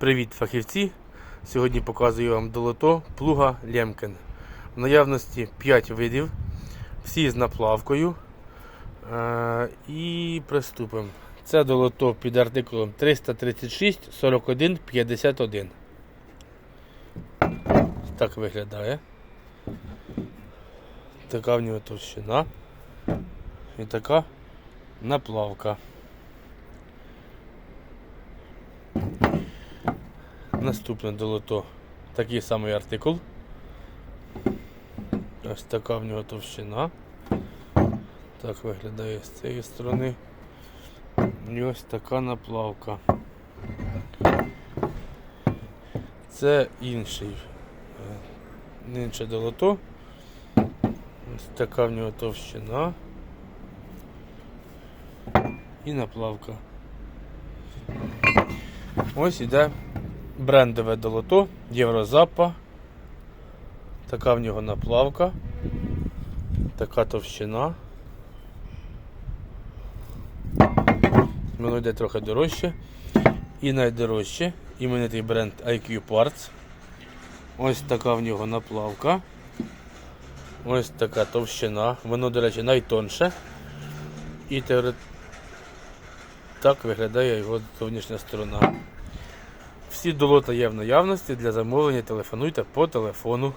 Привіт, фахівці! Сьогодні показую вам долото плуга Лємкен. В наявності 5 видів, всі з наплавкою. Е, І приступимо. Це долото під артикулом 336 41 51. Так виглядає. Така в нього товщина. І така наплавка. Наступне долото такий самий артикул. Ось така в нього товщина. Так виглядає з цієї сторони. І ось така наплавка. Це інший. е, Інше долото. Ось така в нього товщина. І наплавка. Ось іде брендове долото Єврозапа. Така в нього наплавка. Така товщина. Воно йде трохи дорожче. І найдорожче іменитий бренд IQ Parts. Ось така в нього наплавка. Ось така товщина. Воно, до речі, найтонше. І теоре- так виглядає його зовнішня сторона. Всі долота є в наявності для замовлення. Телефонуйте по телефону